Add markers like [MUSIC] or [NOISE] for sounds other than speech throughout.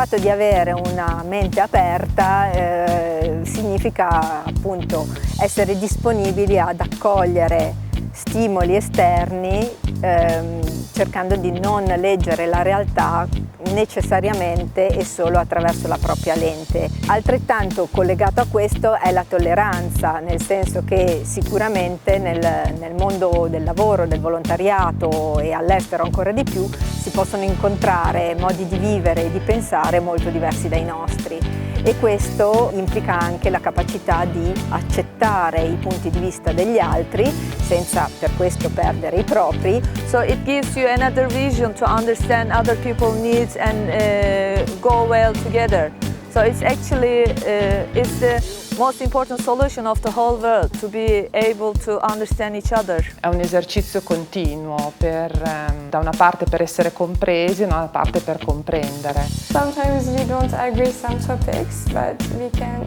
fatto di avere una mente aperta eh, significa appunto essere disponibili ad accogliere stimoli esterni ehm, cercando di non leggere la realtà necessariamente e solo attraverso la propria lente. Altrettanto collegato a questo è la tolleranza, nel senso che sicuramente nel, nel mondo del lavoro, del volontariato e all'estero ancora di più si possono incontrare modi di vivere e di pensare molto diversi dai nostri e questo implica anche la capacità di accettare i punti di vista degli altri senza per questo perdere i propri. So it gives you another vision to understand other people's needs and uh, go well together. So it's actually uh, it's the most important solution of the whole world to be able to understand each other. È un esercizio continuo per, ehm, da una parte per essere compresi e dall'altra parte per comprendere. Sometimes we don't agree some topics, but we can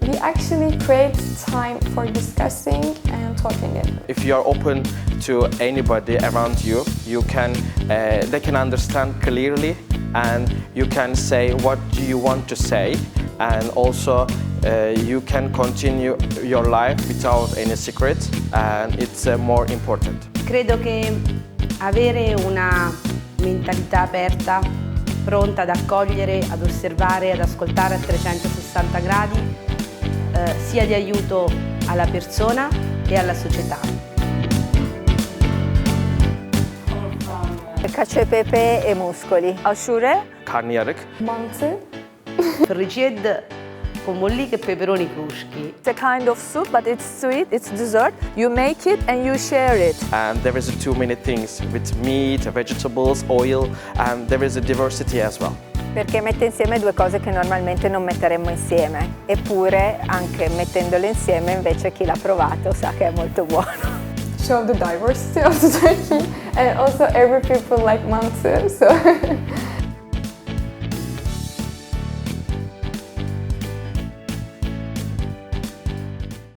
we actually create time for discussing and talking it. If you are open to anybody around you, you can uh, they can understand clearly and you can say what do you want to say and also uh, you can continue your life without any secret and it's uh, more important. Credo che avere una mentalità aperta, pronta ad accogliere, ad osservare, ad ascoltare a 360 gradi, eh, sia di aiuto alla persona e alla società. Cacio e pepe e muscoli. Aşure, Karnıyarık. Mantı, Frigid con molliche e peperoni cruschi. it's a kind of soup, but it's sweet, it's dessert. You make it and you share it. and there is too many things with meat, vegetables, oil and there is a diversity as well. Perché mette insieme due cose che normalmente non metteremmo insieme, eppure anche mettendole insieme invece chi l'ha provato sa che è molto buono. show the diversity of the [LAUGHS] Turkey, and also every people like mantı, so [LAUGHS]